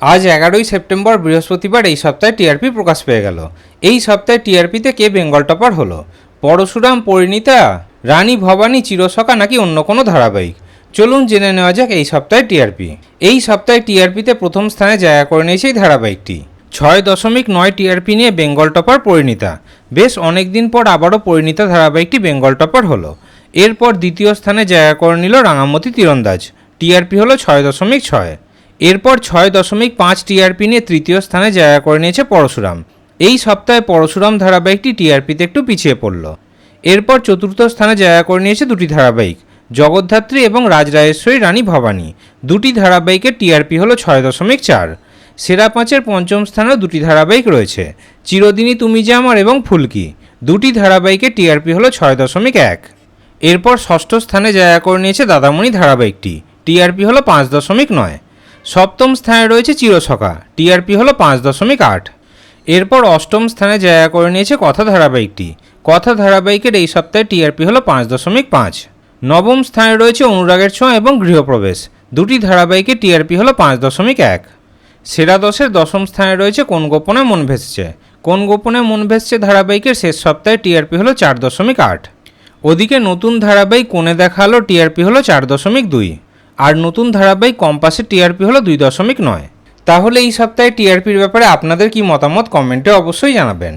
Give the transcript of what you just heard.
আজ এগারোই সেপ্টেম্বর বৃহস্পতিবার এই সপ্তাহে টিআরপি প্রকাশ পেয়ে গেল। এই সপ্তাহে টিআরপিতে কে বেঙ্গল টপার হলো? পরশুরাম, পরিণীতা, রানী ভবানী, চিরসখা নাকি অন্য কোনো ধারাবাহিক? চলুন জেনে নেওয়া যাক এই সপ্তাহে টিআরপি। এই সপ্তাহে টিআরপিতে প্রথম স্থানে জায়গা করে নিয়েছে এই ধারাবাহিকটি। ছয় দশমিক নয় টিআরপি নিয়ে বেঙ্গল টপার পরিণীতা। বেশ অনেক দিন পর আবারও পরিণীতা ধারাবাহিকটি বেঙ্গল টপার হলো। এরপর দ্বিতীয় স্থানে জায়গা করে নিল রাঙামতি তীরন্দাজ। টিআরপি হলো ছয় দশমিক ছয়। এরপর ছয় দশমিক পাঁচ টিআরপি নিয়ে তৃতীয় স্থানে জায়গা করে নিয়েছে পরশুরাম। এই সপ্তাহে পরশুরাম ধারাবাহিকটি টিআরপিতে একটু পিছিয়ে পড়ল। এরপর চতুর্থ স্থানে জায়গা করে নিয়েছে দুটি ধারাবাহিক, জগদ্ধাত্রী এবং রাজরাজেশ্বরী রানী ভবানী। দুটি ধারাবাহিকের টিআরপি হলো ছয় দশমিক চার। সেরা পাঁচের পঞ্চম স্থানেও দুটি ধারাবাহিক রয়েছে, চিরদিনই তুমি যে আমার এবং ফুলকি। দুটি ধারাবাহিকের টিআরপি হলো ছয় দশমিক এক। এরপর ষষ্ঠ স্থানে জায়গা করে নিয়েছে দাদামণি ধারাবাহিকটি, টিআরপি হলো পাঁচ দশমিক নয়। সপ্তম স্থানে রয়েছে চিরসখা, টিআরপি হলো পাঁচ দশমিক আট। এরপর অষ্টম স্থানে জায়গা করে নিয়েছে কথা ধারাবাহিকটি, কথা ধারাবাহিকের এই সপ্তাহে টিআরপি হলো পাঁচ দশমিক পাঁচ। নবম স্থানে রয়েছে অনুরাগের ছোঁয়া এবং গৃহপ্রবেশ, দুটি ধারাবাহিকের টিআরপি হলো পাঁচ দশমিক এক। সেরা দশের দশম স্থানে রয়েছে কোন গোপনে মন ভেসছে, কোন গোপনে মন ভেসছে ধারাবাহিকের শেষ সপ্তাহে টিআরপি হলো চার দশমিক আট। ওদিকে নতুন ধারাবাহিক কোণে দেখাল টিআরপি হলো চার দশমিক দুই। আর নতুন ধারাবাহিক কম্পাসের টিআরপি হলো দুই দশমিক নয়। তাহলে এই সপ্তাহে টিআরপির ব্যাপারে আপনাদের কি মতামত কমেন্টে অবশ্যই জানাবেন।